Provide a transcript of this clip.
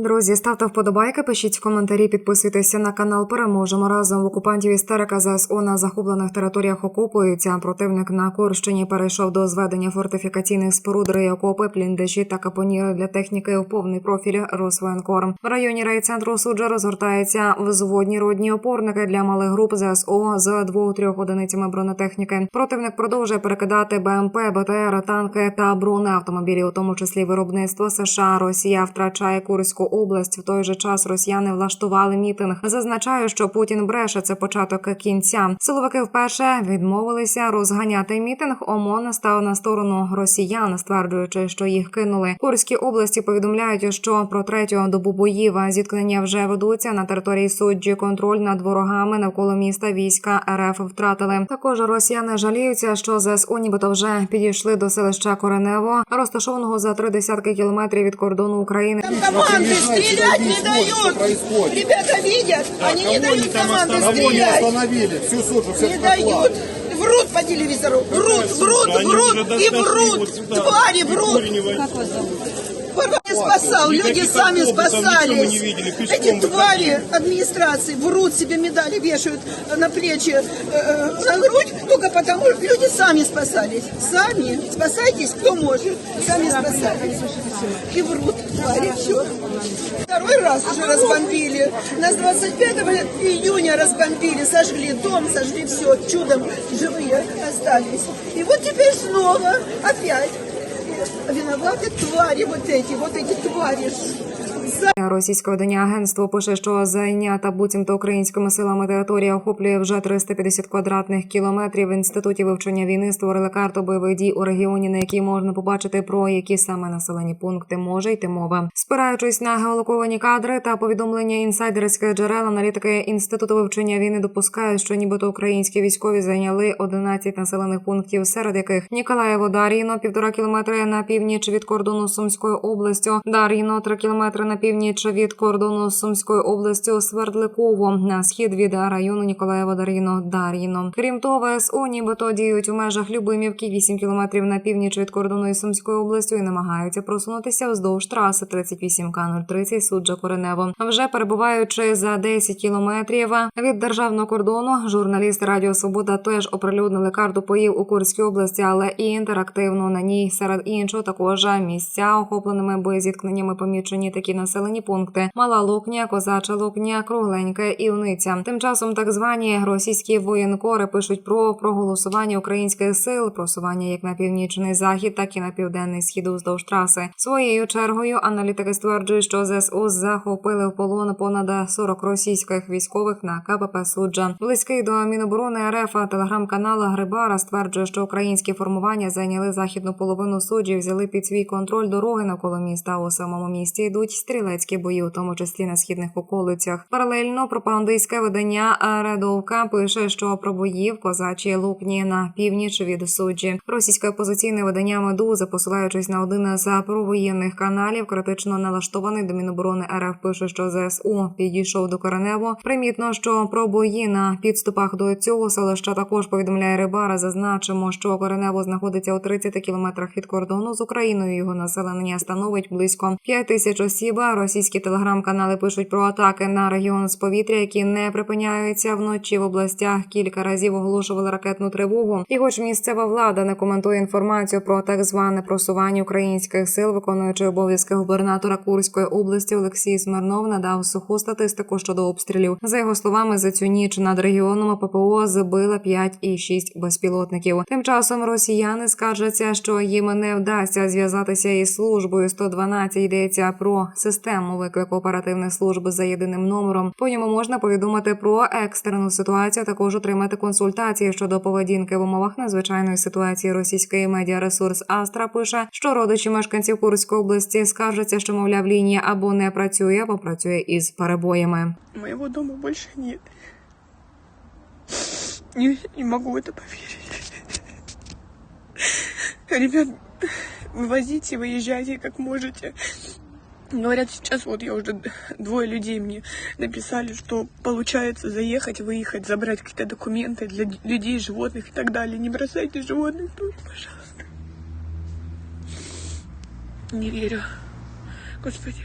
Друзі, ставте вподобайки, пишіть коментарі, підписуйтеся на канал. Переможемо разом в окупантів істерика ЗСУ на захоплених територіях окупується. Противник на Курщині перейшов до зведення фортифікаційних споруд окопи, пліндежі та капоніри для техніки в повний профіль Росвоєнкор. В районі райцентру суджа розгортаються взводні родні опорники для малих груп ЗСУ з двох-трьох одиницями бронетехніки. Противник продовжує перекидати БМП, БТР, танки та бронеавтомобілі, у тому числі виробництво США. Росія втрачає Курську область. В той же час росіяни влаштували мітинг. Зазначаю, що Путін бреше це початок кінця. Силовики вперше відмовилися розганяти мітинг. ОМОН став на сторону росіян, стверджуючи, що їх кинули. Курські області повідомляють, що про третю добу боїв зіткнення вже ведуться на території суджі. Контроль над ворогами навколо міста війська РФ втратили. Також росіяни жаліються, що ЗСУ нібито вже підійшли до селища Коренево, розташованого за три десятки кілометрів від кордону України. Стрелять не дают. происходит? Ребята видят, они не дают команды Кого не стрелять. остановили? Всю суджу, всех Не дают. Врут по телевизору. Врут, врут, врут дошли и врут. Твари врут. Корень возьми. Не спасал, люди сами спасались. видели, Эти твари администрации врут, себе медали вешают на плечи, э, э, на грудь, только потому, что люди сами спасались. Сами. Спасайтесь, кто может. Сами спасались. И врут, твари, все. Второй раз уже разбомбили. Нас 25 июня разбомбили, сожгли дом, сожгли все, чудом живые остались. И вот теперь снова опять. Виноваты твари вот эти, вот эти твари. Російське видання агентство пише, що зайнята буцімто українськими силами територія охоплює вже 350 квадратних кілометрів. В інституті вивчення війни створили карту бойових дій у регіоні, на якій можна побачити про які саме населені пункти може йти мова. Спираючись на геолоковані кадри та повідомлення інсайдерських джерел, аналітики інституту вивчення війни допускають, що нібито українські військові зайняли 11 населених пунктів, серед яких Ніколаєво Дар'їно, півтора кілометри на північ від кордону Сумською областю, Дар'їно, три кілометри на північ від кордону з Сумською областю, Свердликово, на схід від району Ніколаєво Дар'їно, Дар'їно. Крім того, ВСУ нібито діють у межах Любимівки, 8 кілометрів на північ від кордону із Сумською областю і намагаються просунутися вздовж траси 38К030 суджа Коренево. Вже перебуваючи за 10 кілометрів від державного кордону, журналісти Радіо Свобода теж оприлюднили карту поїв у Курській області, але і інтерактивно на ній серед іншого також місця охопленими боєзіткненнями помічені такі населені пункти: Мала Лукня, Козача Лукня, Кругленька і Униця. Тим часом так звані російські воєнкори пишуть про проголосування українських сил, просування як на північний захід, так і на південний схід уздовж траси. Своєю чергою аналітики стверджують, що ЗСУ захопили в полон понад 40 російських військових на КПП Суджа. Близький до Міноборони РФ телеграм-канал Грибара стверджує, що українські формування зайняли західну половину суджі, взяли під свій контроль дороги навколо міста. У самому місті йдуть стрілецькі бої, у тому числі на східних околицях. Паралельно пропагандистське видання Редовка пише, що про бої в козачій лукні на північ від суджі. Російське опозиційне видання Медуза, посилаючись на один з провоєнних каналів, критично налаштований до Міноборони РФ пише, що ЗСУ підійшов до Коренево. Примітно, що про бої на підступах до цього селища також повідомляє Рибара. Зазначимо, що Коренево знаходиться у 30 кілометрах від кордону з Україною. Його населення становить близько 5 тисяч осіб. Російські телеграм-канали пишуть про атаки на регіон з повітря, які не припиняються вночі в областях. Кілька разів оголошували ракетну тривогу. І, хоч місцева влада не коментує інформацію про так зване просування українських сил, виконуючи обов'язки губернатора Курської області Олексій Смирнов надав суху статистику щодо обстрілів. За його словами, за цю ніч над регіоном ППО збила 5 і 6 безпілотників. Тим часом росіяни скаржаться, що їм не вдасться зв'язатися із службою 112. Йдеться про систему виклику оперативних служб за єдиним номером. По ньому можна повідомити про екстрену ситуацію, а також отримати консультації щодо поведінки в умовах надзвичайної ситуації. Російський медіаресурс Астра пише, що родичі мешканців Курської області скаржаться, що мовляв лінія або не працює, або працює із перебоями. Моего дома больше нет. Не, не могу в это поверить. Ребят, вывозите, выезжайте как можете. Говорят, сейчас вот я уже двое людей мне написали, что получается заехать, выехать, забрать какие-то документы для людей, животных и так далее. Не бросайте животных тут, пожалуйста. Не верю. Господи.